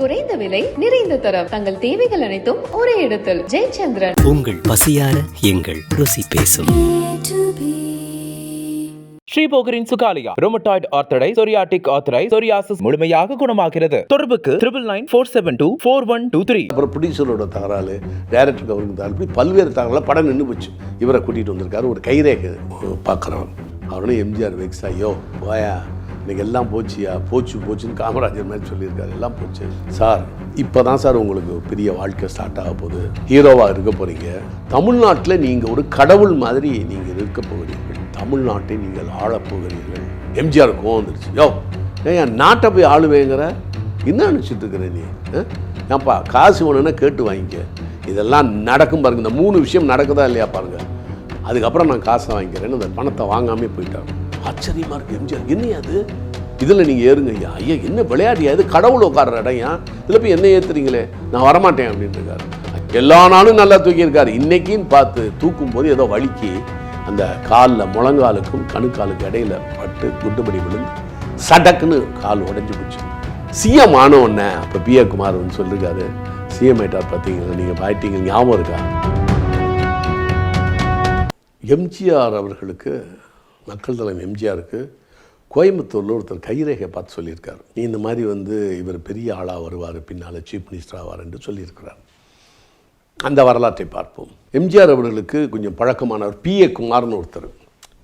குறைந்த விலை நிறைந்த தரம். தங்கள் தேவைகள் அனைத்தும் ஒரே இடத்தில். ஜெயச்சந்திரன். உங்கள் பசியார எங்கள் ருசி பேசும். ஸ்ரீபோகரின் சுகாலியா ரோமட்டாய்டு ஆர்த்தடை சொரியாட்டிக் ஆர்த்தரை சொரியாசிஸ் முழுமையாக குணமாகிறது. தொடர்புக்கு triple nine four seven two four one two three அப்புறம் ப்ரொடியூசரோட தகராறு டேரக்டருக்கு அவருக்கு தகராறு இப்படி பல்வேறு தகராறு படம் நின்று போச்சு. இவரை கூட்டிகிட்டு வந்திருக்காரு ஒரு கைரேகை பார்க்குறவன் அவனும் எம்ஜிஆர் வெக்ஸ் ஐயோ போயா. இன்னைக்கு எல்லாம் போச்சியா? போச்சு போச்சுன்னு காமராஜர் மாதிரி சொல்லியிருக்காரு. எல்லாம் போச்சு. சார் இப்போ தான் சார் உங்களுக்கு பெரிய வாழ்க்கை ஸ்டார்ட் ஆக போகுது. ஹீரோவாக இருக்க போகிறீங்க தமிழ்நாட்டில் நீங்கள் ஒரு கடவுள் மாதிரி நீங்கள் இருக்க போகிறீர்கள். தமிழ்நாட்டை நீங்கள் ஆளப் போகிறீர்கள். எம்ஜிஆர் கோவம் வந்துருச்சு. யோ ஏன் நாட்டை போய் ஆளுவேங்கிற? என்ன நினச்சிட்டு இருக்கிற நீ? ஏன்ப்பா ஏன்பா காசு வேணும்னா கேட்டு வாங்கிக்க. இதெல்லாம் நடக்கும் பாருங்க. இந்த மூணு விஷயம் நடக்குதா இல்லையா பாருங்கள் அதுக்கப்புறம் நான் காசை வாங்கிக்கிறேன்னு அந்த பணத்தை வாங்காமே போயிட்டார் ஆச்சரியமா இருக்கு எம்ஜிஆர். என்ன அது? இதில் நீங்கள் ஏறுங்க ஐயா. ஐயா என்ன விளையாடியா இது கடவுள் உட்கார்ற இடையா இதில் போய் என்ன ஏற்றுறீங்களே நான் வரமாட்டேன் அப்படின்னு இருக்காரு. எல்லா நாளும் நல்லா தூக்கியிருக்காரு. இன்றைக்கின்னு பார்த்து தூக்கும் போது ஏதோ வலிக்கு. அந்த காலில் முழங்காலுக்கும் கணுக்காலுக்கு இடையில பட்டு குண்டுமணி விழுந்து சடக்குன்னு கால் உடஞ்சி போச்சு. சிஎம் ஆன உடனே அப்போ பி ஏ குமார் வந்து சொல்லியிருக்காரு சிஎம் ஆயிட்டார் பார்த்தீங்களா? நீங்கள் பாயிட்டீங்க. ஞாபகம் இருக்கா? எம்ஜிஆர் அவர்களுக்கு மக்கள் தலைமை எம்ஜிஆருக்கு கோயம்புத்தூரில் ஒருத்தர் கைரேகை பார்த்து சொல்லியிருக்கார். நீ இந்த மாதிரி வந்து இவர் பெரிய ஆளாக வருவார் பின்னால் சீஃப் மினிஸ்டர் ஆவார் என்று சொல்லியிருக்கிறார். அந்த வரலாற்றை பார்ப்போம். எம்ஜிஆர் அவர்களுக்கு கொஞ்சம் பழக்கமானவர் பி. ஏ. குமார்னு ஒருத்தர்.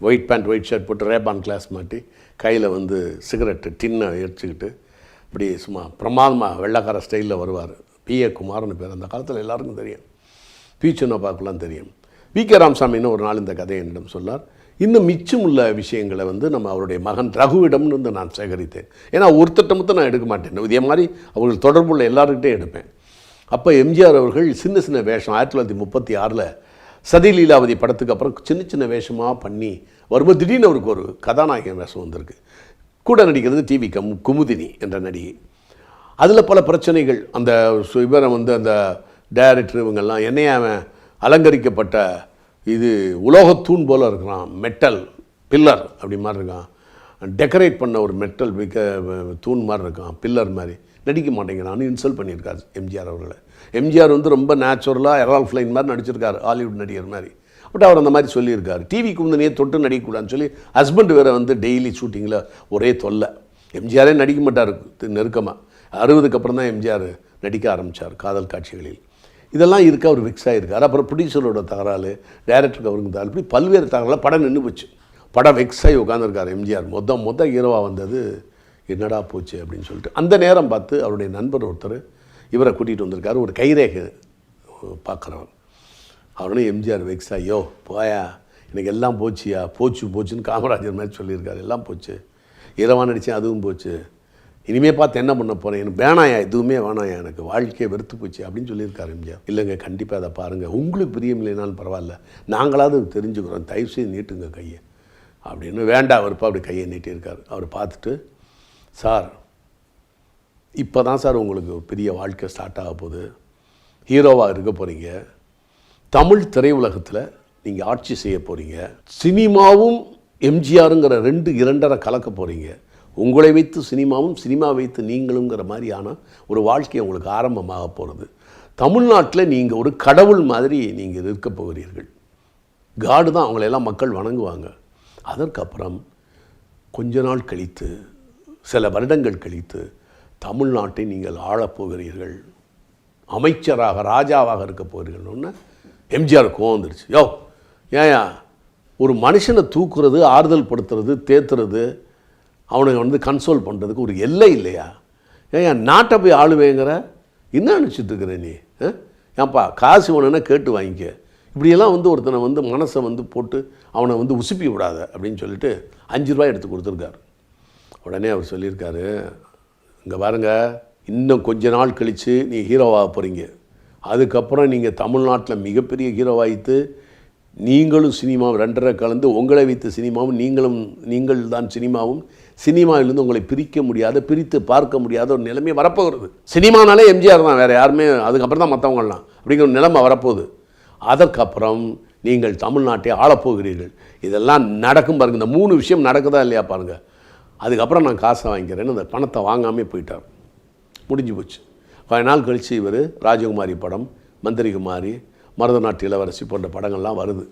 ஒயிட் பேண்ட் ஒயிட் ஷர்ட் போட்டு ரேபான் கிளாஸ் மாட்டி கையில் வந்து சிகரெட்டு டின்னை எரிச்சுக்கிட்டு இப்படி சும்மா பிரமாதமாக வெள்ளக்கார ஸ்டைலில் வருவார். பி. ஏ. குமார்னு பேர். அந்த காலத்தில் எல்லாருக்கும் தெரியும். பி சின்னப்பாக்கெல்லாம் தெரியும். வி. கே. ராமசாமின்னு ஒரு நாள் இந்த கதையை என்னிடம் சொன்னார். இன்னும் மிச்சம் உள்ள விஷயங்களை வந்து நம்ம அவருடைய மகன் ரகுவிடம்னு வந்து நான் சேகரித்தேன். ஏன்னா ஒருத்தட்ட மட்டும் நான் எடுக்க மாட்டேன். இதே மாதிரி அவர்கள் தொடர்புள்ள எல்லாருக்கிட்டே எடுப்பேன். அப்போ எம்ஜிஆர் அவர்கள் சின்ன சின்ன வேஷம் ஆயிரத்தி தொள்ளாயிரத்தி முப்பத்தி ஆறில் சதி லீலாவதி படத்துக்கு அப்புறம் சின்ன சின்ன வேஷமாக பண்ணி வரும்போது திடீர்னு அவருக்கு ஒரு கதாநாயகன் வேஷம் வந்திருக்கு. கூட நடிக்கிறது டிவி கம் குமுதினி என்ற நடிகை. அதில் பல பிரச்சனைகள். அந்த இவரை வந்து அந்த டைரக்டர் இவங்கெல்லாம் என்னைய அவன் அலங்கரிக்கப்பட்ட இது உலோகத்தூண் போல் இருக்கிறான் மெட்டல் பில்லர் அப்படி மாதிரி இருக்கான். டெக்கரேட் பண்ண ஒரு மெட்டல் மிக்க தூண் மாதிரி இருக்கான் பில்லர் மாதிரி. நடிக்க மாட்டேங்கிறான்னு இன்சல்ட் பண்ணியிருக்காரு எம்ஜிஆர் அவர்களை. எம்ஜிஆர் வந்து ரொம்ப நேச்சுரலாக எரால் ஃப்ளைன் மாதிரி நடிச்சிருக்காரு ஹாலிவுட் நடிகர் மாதிரி. பட் அவர் அந்த மாதிரி சொல்லியிருக்காரு. டிவிக்கு குந்தனையே தொட்டு நடிக்கக்கூடாதுன்னு சொல்லி ஹஸ்பண்ட் வேறு வந்து டெய்லி ஷூட்டிங்கில் ஒரே தொல்லை. எம்ஜிஆரே நடிக்க மாட்டார் நெருக்கமாக அறுபதுக்கு அப்புறம் தான் எம்ஜிஆர் நடிக்க ஆரம்பித்தார் காதல் காட்சிகளில். இதெல்லாம் இருக்க அவர் விக்ஸ் ஆகிருக்கார் அப்புறம் ப்ரொடியூசரோட தகராறு டைரக்டருக்கு அவருக்கு தகராறு. இப்படி பல்வேறு தகராறு படம் நின்று போச்சு. படம் வெக்ஸ் ஆகி உட்காந்துருக்காரு எம்ஜிஆர். மொத்த மொத்த ஹீரோவாக வந்தது என்னடா போச்சு அப்படின்னு சொல்லிட்டு. அந்த நேரம் பார்த்து அவருடைய நண்பர் ஒருத்தர் இவரை கூட்டிகிட்டு வந்திருக்காரு. ஒரு கைரேகை பார்க்குறவர் அவனும் எம்ஜிஆர் வெக்ஸ் ஐயோ போயா எனக்கு எல்லாம் போச்சியா? போச்சு போச்சுன்னு காமராஜர் மாதிரி சொல்லியிருக்காரு. எல்லாம் போச்சு. இரவா நடித்தேன் அதுவும் போச்சு. இனிமே பார்த்து என்ன பண்ண போகிறேன் எனக்கு வேணாயா? எதுவுமே வேணாயா? எனக்கு வாழ்க்கையை வெறுத்து போச்சு அப்படின்னு சொல்லியிருக்காரு எம்ஜிஆர். இல்லைங்க கண்டிப்பாக அதை பாருங்கள் உங்களுக்கு பிரியம் இல்லைனாலும் பரவாயில்ல. நாங்களாவது தெரிஞ்சுக்கிறோம். தயவு செய்து நீட்டுங்க கையை. அப்படின்னு வேண்டாம் அவருப்பா அப்படி கையை நீட்டியிருக்கார். அவர் பார்த்துட்டு சார் இப்போ தான் சார் உங்களுக்கு பெரிய வாழ்க்கை ஸ்டார்ட் ஆக போகுது. ஹீரோவாக இருக்க போகிறீங்க தமிழ் திரையுலகத்தில் நீங்கள் ஆட்சி செய்ய போகிறீங்க சினிமாவும் எம்ஜிஆருங்கிற ரெண்டு இரண்டரை கலக்க போகிறீங்க உங்களை வைத்து சினிமாவும் சினிமா வைத்து நீங்களுங்கிற மாதிரியான ஒரு வாழ்க்கை உங்களுக்கு ஆரம்பமாக போகிறது தமிழ்நாட்டில் நீங்கள் ஒரு கடவுள் மாதிரி நீங்கள் இருக்க போகிறீர்கள். காடு தான் அவங்களையெல்லாம் மக்கள் வணங்குவாங்க. அதற்கப்புறம் கொஞ்ச நாள் கழித்து சில வருடங்கள் கழித்து தமிழ்நாட்டை நீங்கள் ஆளப் போகிறீர்கள். அமைச்சராக ராஜாவாக இருக்க போகிறீர்கள்னு எம்ஜிஆர் கோவம் வந்துருச்சு. யோ ஏயா ஒரு மனுஷனை தூக்குறது ஆறுதல் படுத்துறது தேத்துறது அவனை வந்து கன்சோல் பண்ணுறதுக்கு ஒரு எல்லை இல்லையா? ஏன் நாட்டை போய் ஆளுவேங்கிற? என்ன நினச்சிட்ருக்குற நீ? ஆ? ஏன்பா காசு வேணும்னா கேட்டு வாங்கிக்க. இப்படியெல்லாம் வந்து ஒருத்தனை வந்து மனசை வந்து போட்டு அவனை வந்து உசுப்பி விடாத அப்படின்னு சொல்லிட்டு அஞ்சு ரூபாய் எடுத்து கொடுத்துருக்காரு. உடனே அவர் சொல்லியிருக்காரு இங்கே பாருங்க இன்னும் கொஞ்ச நாள் கழித்து நீ ஹீரோவாக போகிறீங்க அதுக்கப்புறம் நீங்கள் தமிழ்நாட்டில் மிகப்பெரிய ஹீரோவாயித்து நீங்களும் சினிமாவும் ரெண்டரை கலந்து உங்களை வைத்து சினிமாவும் நீங்களும் நீங்கள் தான் சினிமாவும் சினிமாவிலிருந்து உங்களை பிரிக்க முடியாத பிரித்து பார்க்க முடியாத ஒரு நிலைமை வரப்போகிறது. சினிமானாலே எம்ஜிஆர் தான் வேறு யாருமே அதுக்கப்புறம் தான் மற்றவங்களாம் அப்படிங்கிற ஒரு நிலைமை வரப்போகுது. அதற்கப்புறம் நீங்கள் தமிழ்நாட்டை ஆளப்போகிறீர்கள். இதெல்லாம் நடக்கும் பாருங்க. இந்த மூணு விஷயம் நடக்குதா இல்லையா பாருங்கள் அதுக்கப்புறம் நான் காசை வாங்கிக்கிறேன்னு அந்த பணத்தை வாங்காமே போயிட்டார். முடிஞ்சு போச்சு. பல நாள் கழித்து இவர் ராஜகுமாரி படம் மந்திரிகுமாரி மருதநாட்டு இளவரசி போன்ற படங்கள்லாம் வருது.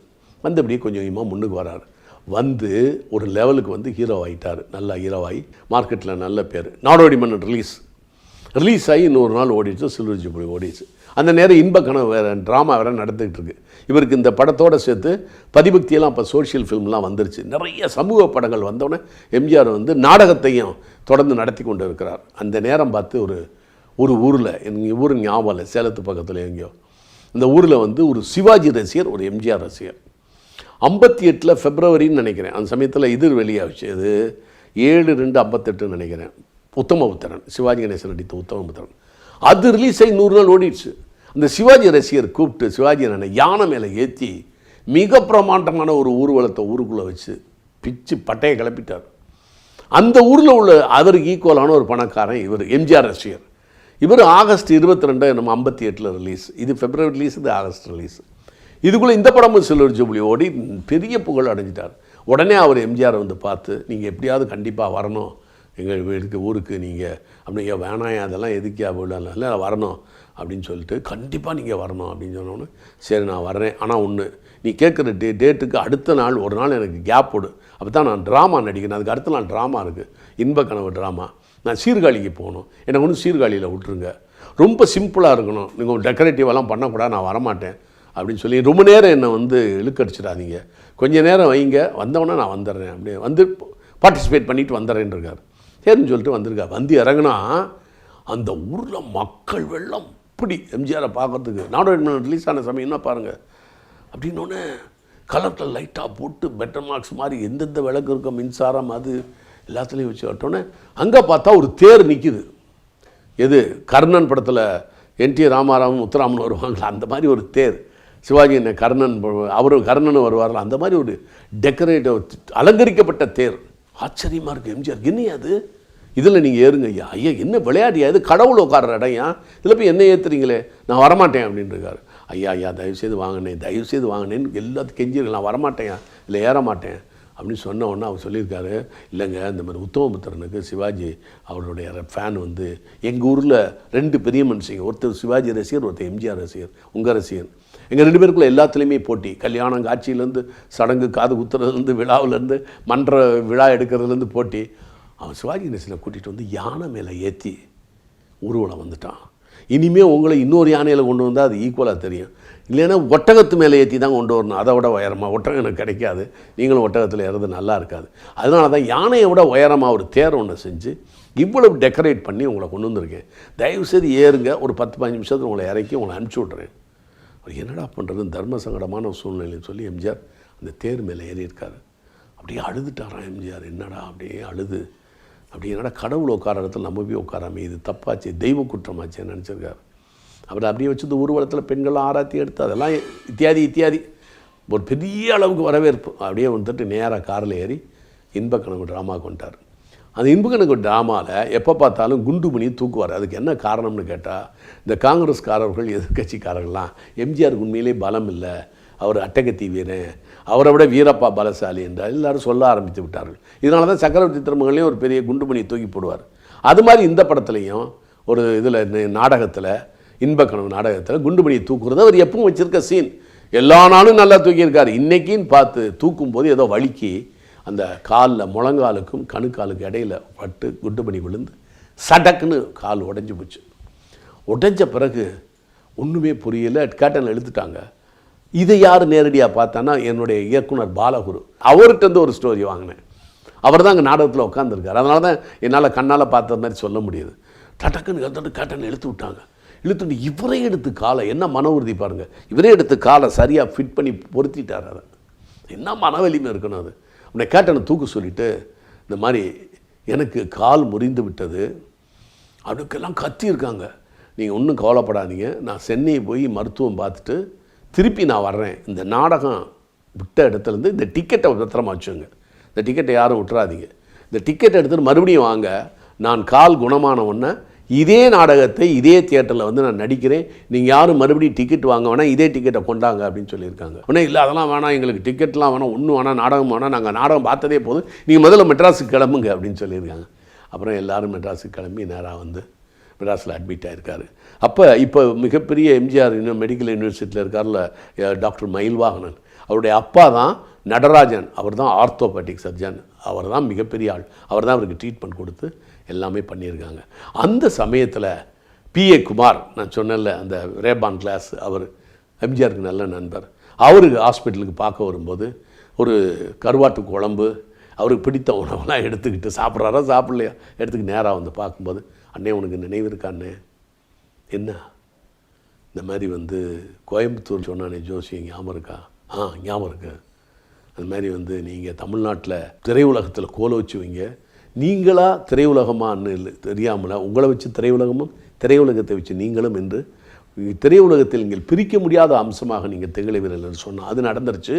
வந்து அப்படியே கொஞ்சம் கொஞ்சமாக முன்னுக்கு வராரு. வந்து ஒரு லெவலுக்கு வந்து ஹீரோ ஆகிட்டார் நல்லா ஹீரோவாகி மார்க்கெட்டில் நல்ல பேர். நாடோடி மன்னன் ரிலீஸ் ரிலீஸ் ஆகி இன்னொரு நாள் ஓடிடுச்சு சில்வர் ஜூப்ளி ஓடிடுச்சு. அந்த நேரம் இன்ப கனவு வேறு ட்ராமா வேறு நடந்துகிட்டு இருக்கு. இவருக்கு இந்த படத்தோட சேர்த்து பதிபக்தியெல்லாம் இப்போ சோஷியல் ஃபிலிம்லாம் வந்துருச்சு. நிறைய சமூக படங்கள் வந்தோடனே எம்ஜிஆர் வந்து நாடகத்தையும் தொடர்ந்து நடத்தி கொண்டு இருக்கிறார். அந்த நேரம் பார்த்து ஒரு ஒரு ஊரில் எங்கள் ஊர் ஞாபகம் இல்லை சேலத்து பக்கத்தில் எங்கேயோ. இந்த ஊரில் வந்து ஒரு சிவாஜி ரசிகர் ஒரு எம்ஜிஆர் ரசிகர். ஐம்பத்தி எட்டில் ஃபெப்ரவரின்னு நினைக்கிறேன். அந்த சமயத்தில் இது வெளியாகிச்சு அது ஏழு ரெண்டு ஐம்பத்தெட்டுன்னு நினைக்கிறேன். உத்தமபுத்திரன் சிவாஜி கணேசன் நடித்த உத்தமபுத்திரன் அது ரிலீஸ் ஆகி நூறு நாள் ஓடிடுச்சு. அந்த சிவாஜி ரசிகர் கூப்பிட்டு சிவாஜி அண்ணனை யானை மேலே ஏற்றி மிக பிரமாண்டமான ஒரு ஊர்வலத்தை ஊருக்குள்ளே வச்சு பிச்சு பட்டையை கிளப்பிட்டார். அந்த ஊரில் உள்ள அதற்கு ஈக்குவலான ஒரு பணக்காரன் இவர் எம்ஜிஆர் ரசிகர். இவர் ஆகஸ்ட் இருபத்தி ரெண்டு நம்ம ஐம்பத்தி எட்டில் ரிலீஸ் இது பிப்ரவரி ரிலீஸ் இது ஆகஸ்ட் ரிலீஸ் இதுக்குள்ளே இந்த படமும் சில்வர் ஜூப்ளி ஓடி பெரிய புகழ் அடைஞ்சிட்டார். உடனே அவர் எம்ஜிஆர் வந்து பார்த்து நீங்கள் எப்படியாவது கண்டிப்பாக வரணும். எங்கள் வீட்டுக்கு ஊருக்கு நீங்கள் அப்படிங்க வேணாயா அதெல்லாம் எதுக்கியா போடலாம் இல்லை வரணும். அப்படின்னு சொல்லிட்டு கண்டிப்பாக நீங்கள் வரணும். அப்படின்னு சொன்னோன்னே சரி நான் வரேன் ஆனால் ஒன்று நீ கேட்குற டே டேட்டுக்கு அடுத்த நாள் ஒரு நாள் எனக்கு கேப் போடு அப்போ தான் நான் ட்ராமா நடிக்கணும் அதுக்கு அடுத்த நாள் ட்ராமா இருக்குது இன்ப கனவு ட்ராமா நான் சீர்காழிக்கு போகணும். எனக்கு ஒன்று சீர்காழியில் விட்டுருங்க. ரொம்ப சிம்பிளாக இருக்கணும். நீங்கள் டெக்கரேட்டிவெல்லாம் பண்ணக்கூடாது. நான் வரமாட்டேன். அப்படின்னு சொல்லி ரொம்ப நேரம் என்னை வந்து இழுக்கடிச்சிடாதீங்க. கொஞ்ச நேரம் வைங்க. வந்தவொடனே நான் வந்துடுறேன். அப்படியே வந்து பார்ட்டிசிபேட் பண்ணிவிட்டு வந்துடுறேன்னு இருக்கார் சரின்னு சொல்லிட்டு வந்திருக்கார். வந்து இறங்குனா அந்த ஊரில் மக்கள் வெள்ளம். இப்படி எம்ஜிஆரை பார்க்கறதுக்கு. நாடோடி ரிலீஸ் ஆன சமயம்னா பாருங்கள் அப்படின்னோடனே கலரில் லைட்டாக போட்டு பெட்டர் மார்க்ஸ் மாதிரி எந்தெந்த விளக்கு இருக்கோ மின்சாரம் அது எல்லாத்துலேயும் வச்சு விட்டோன்னே அங்கே பார்த்தா ஒரு தேர் நிற்கிது எது? கர்ணன் படத்தில் என்டி ராமாராவும் முத்துராமன் வருவாங்களா? அந்த மாதிரி ஒரு தேர். சிவாஜி என்ன கர்ணன் அவர் கர்ணன் வருவார்கள் அந்த மாதிரி ஒரு டெக்கரேட்டிவ் அலங்கரிக்கப்பட்ட தேர். ஆச்சரியமாக இருக்குது எம்ஜிஆர். என்னையா அது? இதில் நீங்கள் ஏறுங்க ஐயா. ஐயா என்ன விளையாடியா இது கடவுள் உட்கார்ற இடையா இதில் போய் என்ன ஏற்றுறீங்களே நான் வரமாட்டேன் அப்படின்னு இருக்காரு. ஐயா ஐயா தயவுசெய்து வாங்கினேன் தயவுசெய்து வாங்கினேன்னு எல்லாத்துக்கும் கெஞ்சிருக்கு நான் வரமாட்டேன் இல்லை ஏற மாட்டேன் அப்படின்னு சொன்ன உடனே அவர் சொல்லியிருக்காரு. இல்லைங்க இந்த மாதிரி உத்தமபுத்திரனுக்கு சிவாஜி அவருடைய ஃபேன் வந்து எங்கள் ஊரில் ரெண்டு பெரிய மனுஷங்க. ஒருத்தர் சிவாஜி ரசிகர் ஒருத்தர் எம்ஜிஆர் ரசிகர் உங்கள் ரசிகர். எங்கள் ரெண்டு பேருக்குள்ள எல்லாத்துலேயுமே போட்டி. கல்யாணம் காட்சியிலேருந்து சடங்கு காது குத்துறதுலேருந்து விழாவிலேருந்து மன்ற விழா எடுக்கிறதுலேருந்து போட்டி. அவன் சிவாஜி கணேசனை கூட்டிகிட்டு வந்து யானை மேலே ஏற்றி ஊர்வலம் வந்துட்டான். இனிமேல் உங்களை இன்னொரு யானையில் கொண்டு வந்தால் அது ஈக்குவலாக தெரியும். இல்லைன்னா ஒட்டகத்து மேலே ஏற்றி தான் கொண்டு வரணும். அதை விட உயரமாக ஒட்டகம் எனக்கு கிடைக்காது. நீங்களும் ஒட்டகத்தில் ஏறது நல்லா இருக்காது. அதனால தான் யானையை விட உயரமாக ஒரு தேர் ஒன்று செஞ்சு இவ்வளவு டெக்கரேட் பண்ணி உங்களை கொண்டு வந்திருக்கேன். தயவுசெய்து ஏறுங்க. ஒரு பத்து பதினஞ்சு நிமிஷத்தில் உங்களை இறக்கி உங்களை அனுப்பிச்சி விட்றேன் அவர் என்னடா பண்ணுறதுன்னு தர்ம சங்கடமான சூழ்நிலைன்னு சொல்லி எம்ஜிஆர் அந்த தேர் மேலே ஏறியிருக்காரு. அப்படியே அழுதுட்டாராம் எம்ஜிஆர்? என்னடா அப்படியே அழுது. அப்படி என்னடா கடவுள் உட்கார இடத்துல நம்ம போய் உட்காராமே? இது தப்பாச்சு தெய்வ குற்றமாச்சேன்னு நினச்சிருக்காரு. அவர் அப்படியே வச்சு இந்த ஊர்வலத்தில் பெண்கள்லாம் ஆராத்தி எடுத்து அதெல்லாம் இத்தியாதி இத்தியாதி. ஒரு பெரிய அளவுக்கு வரவேற்பு. அப்படியே வந்துட்டு நேராக காரில் ஏறி இன்பக்கணக்கு ட்ராமா கொண்டார் அந்த இன்பக்கணக்கு ட்ராமாவில் எப்போ பார்த்தாலும் குண்டு மணி தூக்குவார். அதுக்கு என்ன காரணம்னு கேட்டால் இந்த காங்கிரஸ்காரர்கள் எதிர்க்கட்சிக்காரர்கள்லாம் எம்ஜிஆருக்கு உண்மையிலே பலம் இல்லை. அவர் அட்டகத்தி வீரன். அவரை விட வீரப்பா பலசாலி என்றால் எல்லாரும் சொல்ல ஆரம்பித்து விட்டார்கள். இதனால தான் சக்கரவர்த்தி திருமகளையும் ஒரு பெரிய குண்டுமணி தூக்கி போடுவார். அது மாதிரி இந்த படத்துலையும் ஒரு இதில் நாடகத்தில் இன்பக்கணவு நாடகத்தில் குண்டுமணியை தூக்குறது அவர் எப்பவும் வச்சுருக்க சீன் எல்லா நாளும் நல்லா தூக்கியிருக்காரு. இன்றைக்கின்னு பார்த்து தூக்கும் போது ஏதோ வலிக்கு அந்த காலில் முழங்காலுக்கும் கணுக்காலுக்கு இடையில பட்டு குண்டு பண்ணி விழுந்து சடக்குன்னு கால் உடஞ்சி போச்சு. உடஞ்ச பிறகு ஒன்றுமே புரியல. கேட்டன் எழுத்துட்டாங்க இதை யார் நேரடியாக பார்த்தான்னா என்னுடைய இயக்குனர் பாலகுரு. அவர்கிட்ட இருந்து ஒரு ஸ்டோரி வாங்கினேன். அவர் தான் அங்கே நாடகத்தில் உட்காந்துருக்கார் அதனால தான் என்னால் கண்ணால் பார்த்த மாதிரி சொல்ல முடியுது. டடக்குன்னு எடுத்துட்டு கேட்டன் இழுத்து விட்டாங்க. இழுத்துட்டு இவரே எடுத்து காலை என்ன மன உறுதி பாருங்கள் இவரே எடுத்து காலை சரியாக ஃபிட் பண்ணி பொருத்திட்டார் அதை என்ன மன வலிமை இருக்கணும் அது? உன்னை கேட்டனை தூக்க சொல்லிட்டு இந்த மாதிரி எனக்கு கால் முறிந்து விட்டது. அதுக்கெல்லாம் கத்தியிருக்காங்க நீங்கள் ஒன்றும் கவலைப்படாதீங்க. நான் சென்னை போய் மருத்துவம் பார்த்துட்டு திருப்பி நான் வர்றேன். இந்த நாடகம் விட்ட இடத்துலேருந்து இந்த டிக்கெட்டை பத்திரமா வச்சுங்க இந்த டிக்கெட்டை யாரும் விட்டுறாதீங்க. இந்த டிக்கெட்டை எடுத்துகிட்டு மறுபடியும் வாங்க. நான் கால் குணமானவொன்னே இதே நாடகத்தை இதே தியேட்டரில் வந்து நான் நடிக்கிறேன். நீங்கள் யாரும் மறுபடியும் டிக்கெட் வாங்க வேணாம் இதே டிக்கெட்டை கொண்டாங்க அப்படின்னு சொல்லியிருக்காங்க. உடனே இல்லை அதெல்லாம் வேணாம் எங்களுக்கு டிக்கெட்லாம் வேணாம் ஒன்றும் வேணாம் நாடகம் வேணாம் நாங்கள் நாடகம் பார்த்ததே போதும். நீங்கள் முதல்ல மெட்ராஸுக்கு கிளம்புங்க அப்படின்னு சொல்லியிருக்காங்க. அப்புறம் எல்லாரும் மெட்ராஸுக்கு கிளம்பி நேராக வந்து மெட்ராஸில் அட்மிட் ஆகிருக்காரு அப்போ இப்போ மிகப்பெரிய எம்ஜிஆர் இன்னும் மெடிக்கல் யூனிவர்சிட்டியில் இருக்கார்ல டாக்டர் மயில்வாகனன். அவருடைய அப்பா தான் நடராஜன். அவர் தான் ஆர்த்தோபேட்டிக் சர்ஜன் அவர் தான் மிகப்பெரிய ஆள். அவர் தான் அவருக்கு ட்ரீட்மெண்ட் கொடுத்து எல்லாமே பண்ணியிருக்காங்க. அந்த சமயத்தில் பிஏ குமார் நான் சொன்னேன்ல அந்த ரேபான் கிளாஸ் அவர் எம்ஜிஆருக்கு நல்ல நண்பர். அவருக்கு ஹாஸ்பிட்டலுக்கு பார்க்க வரும்போது ஒரு கருவாட்டு குழம்பு அவருக்கு பிடித்த உணவெல்லாம் எடுத்துக்கிட்டு சாப்பிட்றாரா சாப்பிட்லையா எடுத்துக்கிட்டு நேராக வந்து பார்க்கும்போது அண்ணே உனக்கு நினைவு இருக்காண்ணே என்ன? இந்த மாதிரி வந்து கோயம்புத்தூர் சொன்னானே ஜோசி ஞாபகம் இருக்கா? ஆ ஞாபகம் இருக்கு. அது மாதிரி வந்து நீங்கள் தமிழ்நாட்டில் திரையுலகத்தில் கோல வச்சு நீங்களாக நீங்களா திரையுலகமான்னு இல்லை தெரியாமல? உங்களை வச்சு திரையுலகமும் திரையுலகத்தை வச்சு நீங்களும் என்று திரையுலகத்தில் நீங்கள் பிரிக்க முடியாத அம்சமாக நீங்கள் திகழ்வீர்கள் என்று சொன்னால் அது நடந்துருச்சு.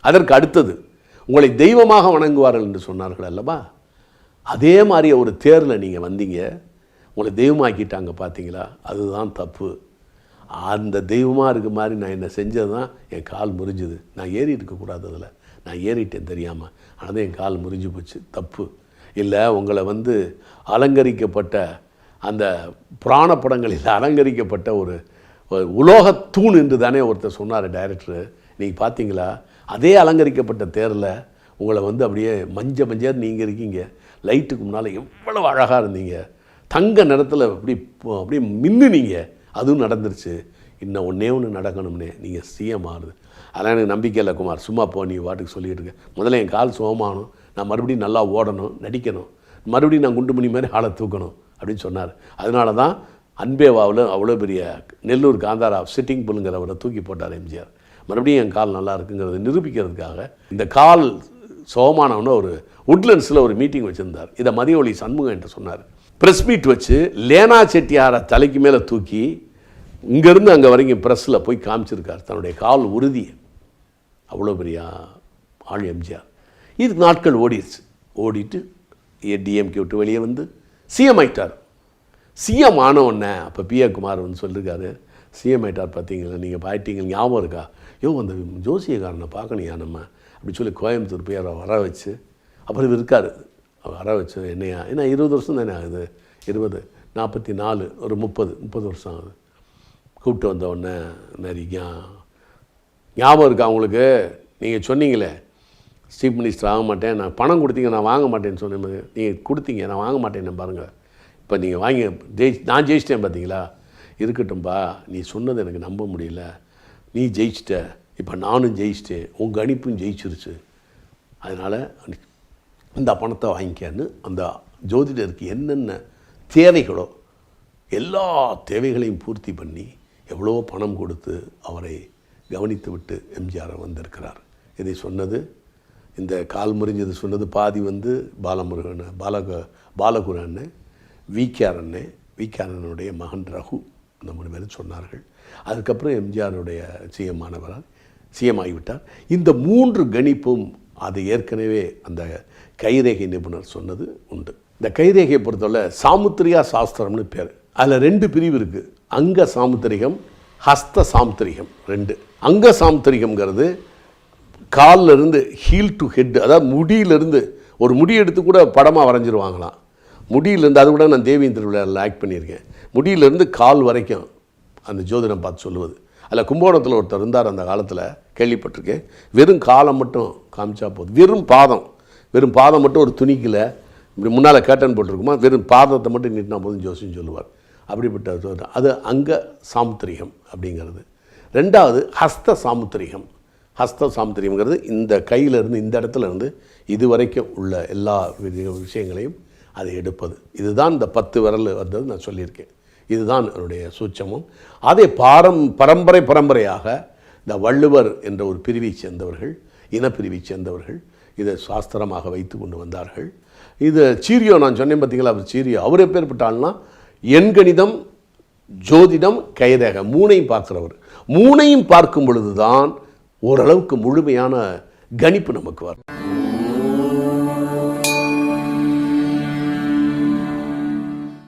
அதற்கு அடுத்தது உங்களை தெய்வமாக வணங்குவார்கள் என்று சொன்னார்கள் அல்லவா? அதே மாதிரி ஒரு தேரில் நீங்கள் வந்தீங்க உங்களை தெய்வமாக்கிட்டாங்க பார்த்தீங்களா அதுதான் தப்பு. அந்த தெய்வமாக இருக்க மாதிரி நான் என்ன செஞ்சது தான் என் கால் முறிஞ்சுது. நான் ஏறி இருக்கக்கூடாது அதில். நான் ஏறிட்டேன் தெரியாமல் ஆனால் என் கால் முறிஞ்சு போச்சு. தப்பு. இல்லை உங்களை வந்து அலங்கரிக்கப்பட்ட அந்த புராண படங்களில் அலங்கரிக்கப்பட்ட ஒரு உலோக தூண் என்று தானே ஒருத்தர் சொன்னார் டைரக்டர் நீங்கள் பார்த்தீங்களா? அதே அலங்கரிக்கப்பட்ட தேரில் உங்களை வந்து அப்படியே மஞ்ச மஞ்சள் நீங்கள் இருக்கீங்க. லைட்டுக்கு முன்னால் எவ்வளவு அழகாக இருந்தீங்க. தங்க நிறத்தில் அப்படி அப்படியே மின்னுனீங்க. அதுவும் நடந்துருச்சு. இன்னும் ஒன்றே ஒன்று நடக்கணும்னே. நீங்கள் சிஎம் ஆறுது அதெல்லாம் எனக்கு நம்பிக்கை இல்லை குமார். சும்மா போ நீ வாட்டுக்கு சொல்லிட்டு இருக்க. முதல்ல என் கால் சோமானும் நான் மறுபடியும் நல்லா ஓடணும் நடிக்கணும். மறுபடியும் நான் குண்டுமணி மாதிரி ஆளை தூக்கணும் அப்படின்னு சொன்னார். அதனால தான் அன்பேவாவில் அவ்வளோ பெரிய நெல்லூர் காந்தாரா சிட்டிங் புல்லுங்கிறவரை தூக்கி போட்டார் எம்ஜிஆர். மறுபடியும் என் கால் நல்லா இருக்குங்கிறத நிரூபிக்கிறதுக்காக இந்த கால் சோமானவனு ஒரு உட்லண்ட்ஸில் ஒரு மீட்டிங் வச்சுருந்தார். இதை மதிய ஒளி சண்முகம் என்று சொன்னார். ப்ரெஸ் மீட் வச்சு லேனா செட்டியாரை தலைக்கு மேலே தூக்கி இங்கேருந்து அங்கே வரைக்கும் ப்ரெஸ்ஸில் போய் காமிச்சிருக்கார். தன்னுடைய கால் உறுதியை. அவ்வளோ பெரிய ஆள் எம்ஜிஆர். இதுக்கு நாட்கள் ஓடிடுச்சு. ஓடிட்டு டிஎம்கே விட்டு வெளியே வந்து சிஎம் ஆயிட்டார். சிஎம் ஆனவுடனே அப்போ பிஏ குமார் வந்து சொல்லியிருக்காரு சிஎம் ஆயிட்டார் பார்த்தீங்களா நீங்கள் பாயிட்டீங்க ஞாபகம் இருக்கா? யோ அந்த ஜோசியக்காரனை பார்க்கணியா நம்ம? அப்படி சொல்லி கோயம்புத்தூர் போய் அவரை வர வச்சு அப்புறம் இவர் இருக்கார். வர வச்சு என்னையா? ஏன்னா இருபது வருஷம் தானே ஆகுது? இருபது நாற்பத்தி நாலு ஒரு முப்பது முப்பது வருஷம் ஆகுது. கூப்பிட்டு வந்தவுடனே உடனே ஞாபகம் இருக்கா உங்களுக்கு? நீங்கள் சொன்னீங்களே சீஃப் மினிஸ்டர் ஆக மாட்டேன். நான் பணம் கொடுத்தீங்க நான் வாங்க மாட்டேன்னு சொன்னேன் நீங்கள் கொடுத்தீங்க நான் வாங்க மாட்டேன்னு பாருங்கள் இப்போ நீங்கள் வாங்கி ஜெயி நான் ஜெயிச்சிட்டேன் பார்த்தீங்களா இருக்கட்டும்பா நீ சொன்னது எனக்கு நம்ப முடியல. நீ ஜெயிச்சிட்ட இப்போ நானும் ஜெயிச்சிட்டேன். உங்கள் அனுப்பும் ஜெயிச்சிருச்சு. அதனால் இந்த பணத்தை வாங்கிக்கன்னு அந்த ஜோதிடருக்கு என்னென்ன தேவைகளோ எல்லா தேவைகளையும் பூர்த்தி பண்ணி எவ்வளோ பணம் கொடுத்து அவரை கவனித்து விட்டு எம்ஜிஆர் வந்திருக்கிறார். இதை சொன்னது இந்த கால் முறிஞ்சது சொன்னது பாதி வந்து பாலமுருகன் பாலக பாலகுரன் விகேஆர் அண்ணன் விகேஆர் மகன் ரகு இந்த மூணு பேரும் சொன்னார்கள். அதுக்கப்புறம் எம்ஜிஆருடைய சிஎம் ஆனவரால் சிஎம் ஆகிவிட்டார் இந்த மூன்று கணிப்பும் அது ஏற்கனவே அந்த கைரேகை நிபுணர் சொன்னது உண்டு. இந்த கைரேகையை பொறுத்தவரை சாமுத்திரியா சாஸ்திரம்னு பேர். அதில் ரெண்டு பிரிவு இருக்குது அங்க சாமுத்திரிகம் ஹஸ்த சாமுத்திரிகம் ரெண்டு. அங்க சாமுத்திரிகம்ங்கிறது கால்ல இருந்து ஹீல் டு ஹெட் அதாவது முடியிலிருந்து ஒரு முடி எடுத்து கூட படமாக வரைஞ்சிருவாங்களாம். முடியிலேருந்து அது கூட நான் தேவியின் திருவிழாவில் ஆக்ட் பண்ணியிருக்கேன். முடியிலேருந்து கால் வரைக்கும் அந்த ஜோதிடம் பார்த்து சொல்லுவது. அதில் கும்பகோணத்தில் ஒருத்தர் இருந்தார் அந்த காலத்தில் கேள்விப்பட்டிருக்கேன். வெறும் காலை மட்டும் காமிச்சா போதும். வெறும் பாதம். வெறும் பாதம் மட்டும் ஒரு துணிக்கில் இப்படி முன்னால் கேட்டன் போட்டிருக்குமா? வெறும் பாதத்தை மட்டும் நீட்டினா போதும் ஜோசின்னு சொல்லுவார். அப்படிப்பட்ட அது அங்க சாமுத்திரிகம் அப்படிங்கிறது. ரெண்டாவது ஹஸ்த சாமுத்திரிகம். ஹஸ்த சாமுத்திரியம்ங்கிறது இந்த கையிலிருந்து இந்த இடத்துல இருந்து இது வரைக்கும் உள்ள எல்லா விஷயங்களையும் அதை எடுப்பது. இதுதான் இந்த பத்து விரல் வந்தது நான் சொல்லியிருக்கேன். இதுதான் என்னுடைய சூட்சமும். அதே பாரம் பரம்பரை பரம்பரையாக இந்த வள்ளுவர் என்ற ஒரு பிரிவைச் சேர்ந்தவர்கள் இனப்பிரிவைச் சேர்ந்தவர்கள் இதை சாஸ்திரமாக வைத்து கொண்டு வந்தார்கள். இது சீரியோ நான் சொன்னேன் பார்த்தீங்களா அவர் சீரியோ. அவர் எப்பேற்பட்டால்னா எண்கணிதம் ஜோதிடம் கைதேக மூணையும் பார்க்குறவர். மூணையும் பார்க்கும் பொழுது தான் ஓரளவுக்கு முழுமையான கணிப்பு நமக்கு வரும்.